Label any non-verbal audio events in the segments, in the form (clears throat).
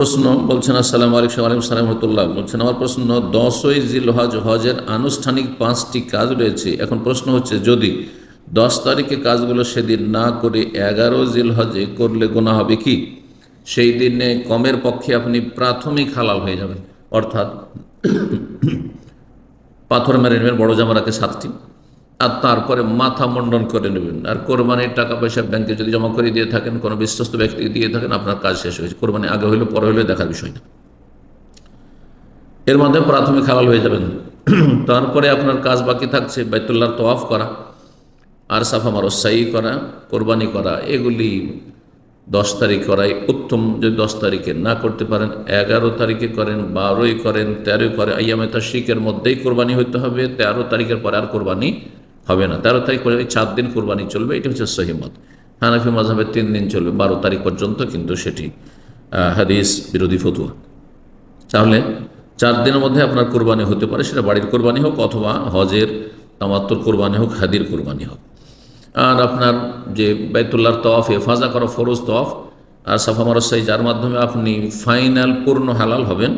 প্রশ্ন বলছেন, আসসালাম আলাইকুম আলাইকুম, সালাম রহমতুল্লাহ বলছেন, আমার প্রশ্ন, দশই জিল হজ হজের আনুষ্ঠানিক পাঁচটি কাজ রয়েছে। এখন প্রশ্ন হচ্ছে, যদি দশ তারিখে কাজগুলো সেদিন না করে এগারো জিল হজে করলে গোনা হবে কি? সেই দিনে কমের পক্ষে আপনি প্রাথমিক হালাল হয়ে যাবেন। অর্থাৎ পাথর মেরে নেবেন, বড় জামারাকে সাতটি। আর তারপরে মাথা মণ্ডন করে নেবেন। আর কোরবানির টাকা পয়সা ব্যাংকে যদি জমা করে দিয়ে থাকেন, কোনো বিশ্বস্ত ব্যক্তি দিয়ে থাকেন, আপনার কাজ শেষ হয়েছে কোরবানি আগে হইলে, পরে হইলে, দেখার বিষয় না। এর মাধ্যমে প্রাথমিক হালাল হয়ে যাবেন। (clears throat) তারপরে আপনার কাজ বাকি থাকছে, বাইতুল্লাহর তোয়াফ করা আর সাফা মারসাই করা, কোরবানি করা, এগুলি দশ তারিখ করাই উত্তম। যদি দশ তারিখে না করতে পারেন, এগারো তারিখে করেন, বারোই করেন, তেরোই করে আইয়ামে শিখের মধ্যেই কোরবানি হইতে হবে। তেরো তারিখের পরে আর কোরবানি হবে না। তেরো তারিখ পরে চার দিন কোরবানি চলবে, এটি হচ্ছে সহিমত হানাফি মাঝাবে তিন দিন চলবে, বারো তারিখ পর্যন্ত কিন্তু সেটি হাদিস বিরোধী ফতুয়া। তাহলে চার দিনের মধ্যে আপনার কোরবানি হতে পারে, সেটা বাড়ির কোরবানি হোক অথবা হজের তামাত্তর কোরবানি হোক, হাদির কোরবানি হোক। আর আপনার যে বাইতুল্লাহর তফ হেফাজা করা ফরোজ তফ আর সাফা মারসাই যার মাধ্যমে আপনি ফাইনাল পূর্ণ হালাল হবেন,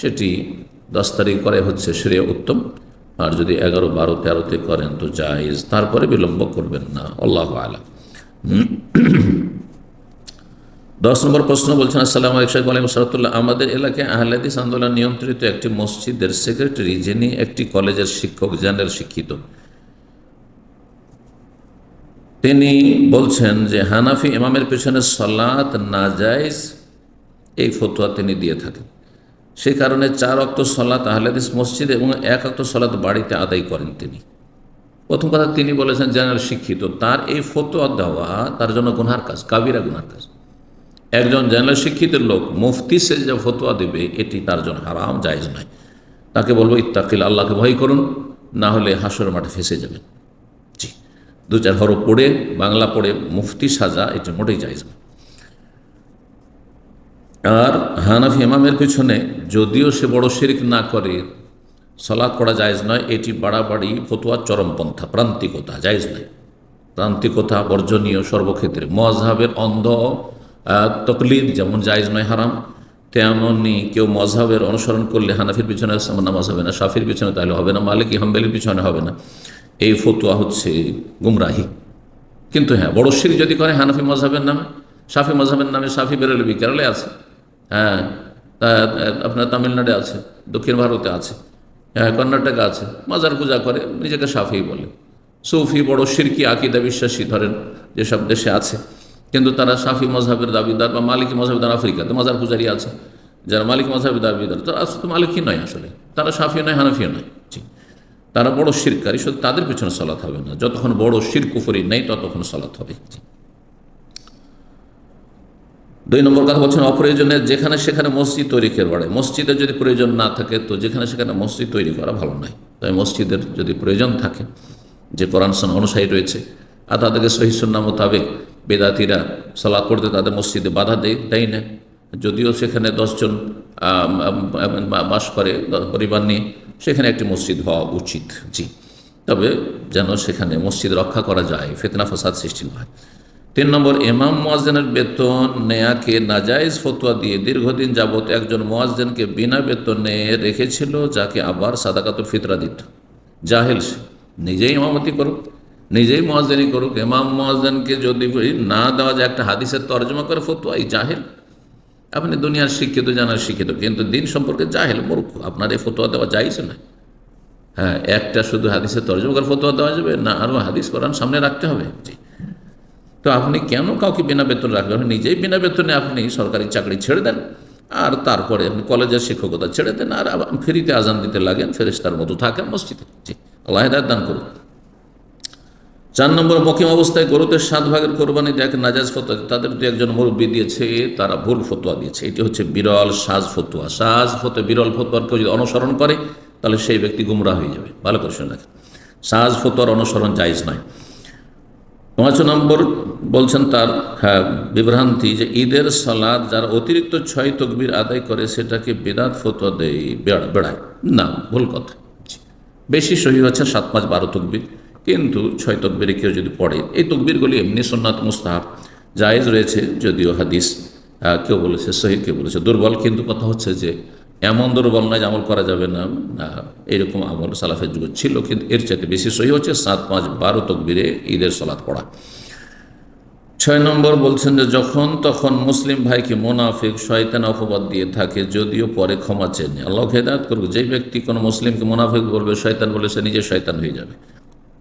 সেটি দশ তারিখ করে হচ্ছে শ্রেয় উত্তম। আর যদি এগারো, বারো, তেরোতে করেন তো জায়েজ। তারপরে বিলম্ব করবেন না। আল্লাহ আলা দশ নম্বর প্রশ্ন বলছেন, আসসালাম সালাতুল্লাহ। আমাদের এলাকায় আহলাদিস আন্দোলন নিয়ন্ত্রিত একটি মসজিদের সেক্রেটারি, যিনি একটি কলেজের শিক্ষক, জেনারেল শিক্ষিত। তিনি বলছেন যে, হানাফি ইমামের পেছনে সলাৎ নাজাইজ এই ফতোয়া তিনি দিয়ে থাকেন। সে কারণে চার অক্ত সলাৎ আহলাদিস মসজিদ এবং এক অক্ত সলাৎ বাড়িতে আদায় করেন তিনি। প্রথম কথা তিনি বলেছেন, জেনারেল শিক্ষিত, তার এই ফতোয়া দেওয়া তার জন্য গুনহার কাজ, কাবিরা গুনহার কাজ। একজন জেনারেল শিক্ষিত লোক মুফতি সে যে ফতোয়া দেবে, এটি তার জন্য হারাম, জায়জ নয়। তাকে বলব, ইত্তাকিল, আল্লাহকে ভয় করুন, না হলে হাসর মাঠে ফেসে যাবেন। জি, দু চার হরফ পড়ে, বাংলা পড়ে, মুফতি সাজা, এটি মোটেই জায়জ নয়। আর হানাফি ইমামের পিছনে যদিও সে বড় শিরিক না করে সলাৎ পড়া জায়জ নয়, এটি বাড়াবাড়ি ফতোয়া চরমপন্থা, প্রান্তিকতা, জায়জ নয়। প্রান্তিকতা বর্জনীয় সর্বক্ষেত্রে। মজহাবের অন্ধ তকলিদ যেমন জায়জ নয়, হারাম তেমনই কেউ মজহাবের অনুসরণ করলে হানাফির পিছনে নামাজ হবে না। শাফির পিছনে তাহলে হবে না। মালিক, হাম্বেলির পিছনে হবে না। এই ফতুয়া হচ্ছে গুমরাহি। কিন্তু হ্যাঁ বড় শির যদি করে হানাফি মজহাবের নামে, শাফি মজহাবের নামে শাফি বেরোলবি কেরলে আছে। হ্যাঁ আপনার তামিলনাড়ে আছে, দক্ষিণ ভারতে আছে হ্যাঁ কর্ণাটকে আছে, মাজার পূজা করে, নিজেকে সাফি বলে। সৌফি, বড় শিরকি আকিদা বিশ্বাসী ধরেন, যেসব দেশে আছে। কিন্তু তারা সাফি মজহাবের দাবিদার বা মালিকী মজহাবের আফ্রিকাতে মাজার পূজারি আছে। যারা মালিক মজহাবের দাবিদার তারা আসলে মালিকই নয় আসলে। তারা সাফি নয়, হানাফিও নয়। তারা বড় শিরকারী শুধু তাদের পিছনে সলাৎ হবে না। যতক্ষণ বড় শির কুফরি নেই, ততক্ষণ সলাৎ হবে। দুই নম্বর কথা বলছেন, অপ্রয়োজনে যেখানে সেখানে মসজিদ তৈরি করে বাড়ে মসজিদের যদি প্রয়োজন না থাকে, তো যেখানে সেখানে মসজিদ তৈরি করা ভালো নয়। তাই মসজিদের যদি প্রয়োজন থাকে, যে কোরআন অনুসারী রয়েছে, আর তাদেরকে সহিসন্না মোতাবেক বেদাতিরা সালাদ পড়তে তাদের মসজিদে বাধা দেয় দেয় না। যদিও সেখানে দশজন বাস করে পরিবার নিয়ে সেখানে একটি মসজিদ হওয়া উচিত। জি। তবে যেন সেখানে মসজিদ রক্ষা করা যায় ফেতনা ফসাদ সৃষ্টি হয়। তিন নম্বর, ইমাম মোয়াজ্জেনের বেতন নেয়াকে নাজাইজ ফতোয়া দিয়ে দীর্ঘদিন যাবত একজন মোয়াজ্জেনকে বিনা বেতনে রেখেছিল, যাকে আবার সাদাকাতুল ফিতরা দিত। জাহেল নিজেই ইমামতি করুক, নিজেই মোয়াজ্জেনি করুক, ইমাম মোয়াজ্জেনকে যদি না দেওয়া যায় একটা হাদিসের তর্জমা করে ফতোয়া এই জাহেল। আপনি দুনিয়ার শিক্ষিত, জানার শিক্ষিত, কিন্তু দিন সম্পর্কে জাহেল, মূর্খ। আপনার এই ফতোয়া দেওয়া যাইছে না হ্যাঁ একটা শুধু হাদিসের তর্জমা করে ফতোয়া দেওয়া যাবে না, আরও হাদিস কোরআন সামনে রাখতে হবে। জি। তো আপনি কেন কাউকে বিনা বেতন রাখবেন নিজেই বিনা বেতনে আপনি সরকারি চাকরি ছেড়ে দেন। আর তারপরে আপনি কলেজের শিক্ষকতা ছেড়ে দেন। আর ফেরিতে আজান দিতে লাগেন ফেরেস্তার মতো থাকেন মসজিদে। জি, আল্লাহ দান করুন। চার নম্বর মকিম অবস্থায় গরুতে সাত ভাগের কোরবানি দেখ নাজাজ ফতোয়া তাদের দু একজন মুরব্বী দিয়েছে, তারা ভুল ফতোয়া দিয়েছে। এটি হচ্ছে বিরল সাজ ফতোয়া। সাজ ফতো বিরল ফতোয়ার কেউ যদি অনুসরণ করে, তাহলে সেই ব্যক্তি গুমরা হয়ে যাবে। ভালো করে শুনে রাখেন। সাজ ফতোয়ার অনুসরণ জায়জ নয়। পাঁচ নম্বর বলছেন তার হ্যাঁ বিভ্রান্তি যে ঈদের সালাদ যারা অতিরিক্ত ছয় তকবির আদায় করে সেটাকে বেদাত ফতোয়া দেয়, বেড়া- বেড়ায়। না, ভুল কথা। বেশি সহি হচ্ছে সাত পাঁচ বারো তকবির। কিন্তু ছয় তকবিরে কেউ যদি পড়ে, এই তকবিরগুলি এমনি সোননাথ মুস্তাহাব জায়েজ রয়েছে, যদিও হাদিস কেউ বলেছে সহি, কেউ বলেছে দুর্বল। কিন্তু কথা হচ্ছে যে এমন দুর্বল নয় আমল করা যাবে না। আহ, এরকম আমল সালাফের যুগ ছিল কিন্তু এর চাইতে বেশি সহি হচ্ছে সাত পাঁচ বারো তকবিরে ঈদের সলাৎ পড়া। ছয় নম্বর বলছেন যে যখন তখন মুসলিম ভাইকে মোনাফিক শয়তান অপবাদ দিয়ে থাকে যদিও পরে ক্ষমা চেনে আল্লাহ হেদায়ত করবে যে ব্যক্তি কোনো মুসলিমকে মোনাফিক বলবে শয়তান বলে সে নিজে শয়তান হয়ে যাবে।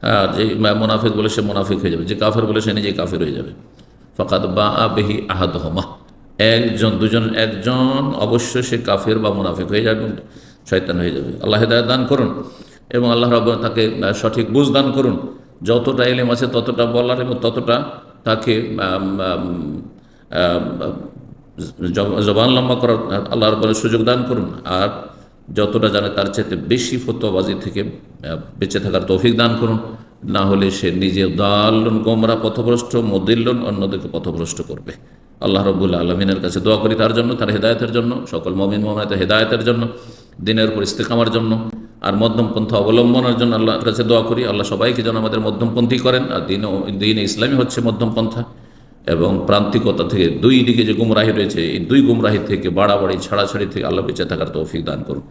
আর যে মোনাফিক বলে সে মোনাফিক হয়ে যাবে যে কাফের বলে সে নিজে কাফের হয়ে যাবে। ফকাত বা আবেহি আহাদ হমা একজন, দুজন, একজন, অবশ্যই সে কাফের বা মুনাফিক হয়ে যাবে, শয়তান হয়ে যাবে। আল্লাহ হেদায়ত দান করুন এবং আল্লাহ রব তাকে সঠিক বুঝ দান করুন। যতটা এলেম আছে, ততটা বলার এবং ততটা তাকে জবান লম্বা করার আল্লাহ রব্বুল সুযোগ দান করুন। আর যতটা জানে তার চাইতে বেশি ফতোয়াবাজি থেকে বেঁচে থাকার তৌফিক দান করুন। না হলে সে নিজে দাল্লুন, গোমরা, পথভ্রষ্ট, মদিল্লুন অন্যদেরকে পথভ্রষ্ট করবে। আল্লাহ রব্বুল আলমিনের কাছে দোয়া করি তার জন্য, তার হেদায়তের জন্য, সকল মমিন মোহামেদের হেদায়তের জন্য, দিনের উপর ইস্তেকামার জন্য আর মধ্যমপন্থা অবলম্বনের জন্য আল্লাহর কাছে দোয়া করি। আল্লাহ সবাইকে যেন আমাদের মধ্যমপন্থী করেন আর দিন দিন ইসলামী হচ্ছে মধ্যমপন্থা এবং প্রান্তিকতা থেকে দুই দিকে যে গুমরাহি রয়েছে, এই দুই গুমরাহি থেকে বাড়াবাড়ি, ছাড়াছাড়ি থেকে আল্লাহ বেঁচে থাকার তৌফিক দান করুন।